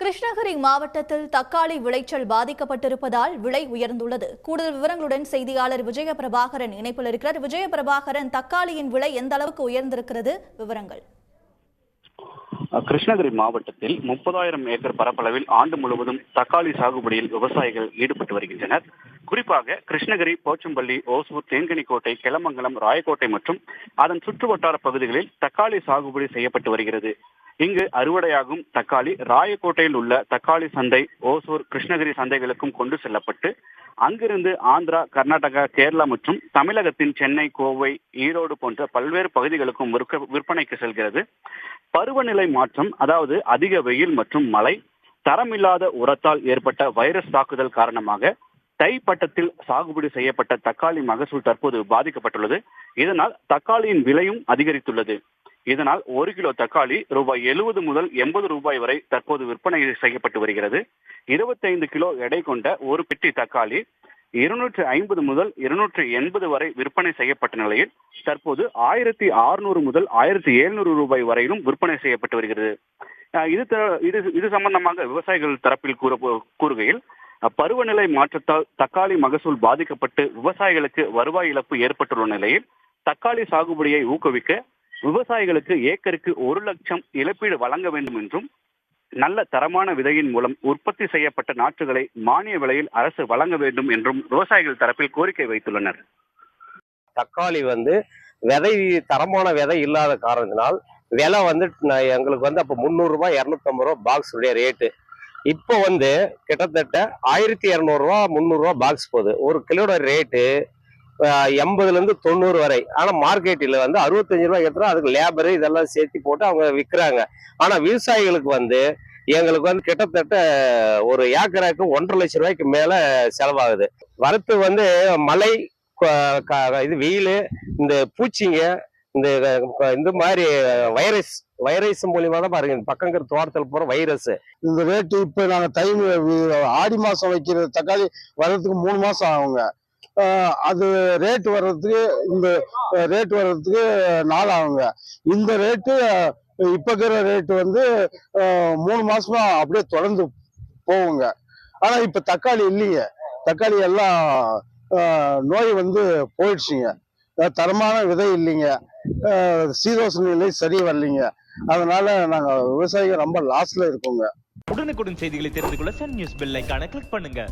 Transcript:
கிருஷ்ணகிரி மாவட்டத்தில் தக்காளி விளைச்சல் பாதிக்கப்பட்டிருப்பதால் விலை உயர்ந்துள்ளது. கூடுதல் விவரங்களுடன் செய்தியாளர் விஜய பிரபாகரன் இணைப்பில் இருக்கிறார். விஜய பிரபாகரன் தக்காளியின் விலை எந்த அளவுக்கு உயர்ந்திருக்கிறது? விவரங்கள். கிருஷ்ணகிரி மாவட்டத்தில் முப்பதாயிரம் ஏக்கர் பரப்பளவில் ஆண்டு முழுவதும் தக்காளி சாகுபடியில் விவசாயிகள் ஈடுபட்டு வருகின்றனர். குறிப்பாக கிருஷ்ணகிரி போச்சம்பள்ளி ஓசூர் தேன்கனிக்கோட்டை கிளமங்கலம் ராயக்கோட்டை மற்றும் அதன் சுற்று வட்டார பகுதிகளில் தக்காளி சாகுபடி செய்யப்பட்டு வருகிறது. இங்கு அறுவடையாகும் தக்காளி ராயக்கோட்டையில் உள்ள தக்காளி சந்தை ஓசூர் கிருஷ்ணகிரி சந்தைகளுக்கும் கொண்டு செல்லப்பட்டு அங்கிருந்து ஆந்திரா கர்நாடகா கேரளா மற்றும் தமிழகத்தின் சென்னை கோவை ஈரோடு போன்ற பல்வேறு பகுதிகளுக்கும் விற்பனைக்கு செல்கிறது. பருவநிலை மாற்றம் அதாவது அதிக வெயில் மற்றும் மழை தரமில்லாத உரத்தால் ஏற்பட்ட வைரஸ் தாக்குதல் காரணமாக தை பட்டத்தில் சாகுபடி செய்யப்பட்ட தக்காளி மகசூல் தற்போது பாதிக்கப்பட்டுள்ளது. இதனால் தக்காளியின் விலையும் அதிகரித்துள்ளது. இதனால் ஒரு கிலோ தக்காளி ரூபாய் எழுபது முதல் எண்பது ரூபாய் வரை தற்போது விற்பனை செய்யப்பட்டு வருகிறது. இருபத்தைந்து கிலோ எடை கொண்ட ஒரு பெட்டி தக்காளி இருநூற்று ஐம்பது முதல் இருநூற்று எண்பது வரை விற்பனை செய்யப்பட்ட நிலையில் தற்போது ஆயிரத்தி அறுநூறு முதல் ஆயிரத்தி எழுநூறு ரூபாய் வரையிலும் விற்பனை செய்யப்பட்டு வருகிறது. இது இது இது சம்பந்தமாக விவசாயிகள் தரப்பில் கூற கூறுகையில் பருவநிலை மாற்றத்தால் தக்காளி மகசூல் பாதிக்கப்பட்டு விவசாயிகளுக்கு வருவாய் இழப்பு ஏற்பட்டுள்ள நிலையில் தக்காளி சாகுபடியை ஊக்குவிக்க விவசாயிகளுக்கு ஏக்கருக்கு ஒரு லட்சம் இழப்பீடு வழங்க வேண்டும் என்றும் நல்ல தரமான விதையின் மூலம் உற்பத்தி செய்யப்பட்ட நாற்றுகளை மானிய விலையில் அரசு வழங்க வேண்டும் என்றும் விவசாயிகள் தரப்பில் கோரிக்கை வைத்துள்ளனர். தக்காளி வந்து விதை தரமான விதை இல்லாத காரணத்தினால் விலை வந்து எங்களுக்கு வந்து அப்போ முந்நூறுரூபா இரநூத்தம்பது ரூபா பாக்ஸ் உடைய ரேட்டு. இப்போ வந்து கிட்டத்தட்ட ஆயிரத்தி இரநூறுவா முந்நூறுரூவா பாக்ஸ் போகுது. ஒரு கிலோட ரேட்டு எண்பதுலேருந்து தொண்ணூறு வரை. ஆனால் மார்க்கெட்டில் வந்து அறுபத்தஞ்சு ரூபாய் எடுத்துறோம் அதுக்கு லேபரு இதெல்லாம் சேர்த்து போட்டு அவங்க விற்கிறாங்க ஆனால் விவசாயிகளுக்கு வந்து எங்களுக்கு வந்து கிட்டத்தட்ட ஒரு ஏக்கராக்கு ஒன்றரை லட்சம் ரூபாய்க்கு மேலே செலவாகுது. வரத்து வந்து மழை க- இது வெயில் இந்த பூச்சிங்க இந்த இந்த மாதிரி வைரஸ் வைரஸ் மூலியமா தான் பாருங்க. இந்த பக்கம் இருக்கிற தோட்டத்தில் போற வைரஸ் இந்த ரேட்டு இப்போ நாங்கள் தை ஆடி மாதம் வைக்கிற தக்காளி வர்றதுக்கு மூணு மாதம் ஆகுங்க. அது ரேட் வர்றதுக்கு இந்த ரேட் வர்றதுக்கு நாள் ஆகுங்க. இந்த ரேட்டு இப்போ இருக்கிற ரேட்டு வந்து மூணு மாசமா அப்படியே தொடர்ந்து போகுங்க. ஆனால் இப்போ தக்காளி இல்லைங்க. தக்காளி எல்லாம் நோய் வந்து போயிடுச்சுங்க. தரமான விதை இல்லைங்க. ஆஹ் நிலை சரி வரலைங்க. அதனால நாங்கள் விவசாயிகள் ரொம்ப லாஸ்ல இருக்கோங்க. உடனுக்குடன் செய்திகளை தெரிந்து கொள்ள சன் நியூஸ் பெல் ஐக்கான கிளிக் பண்ணுங்க.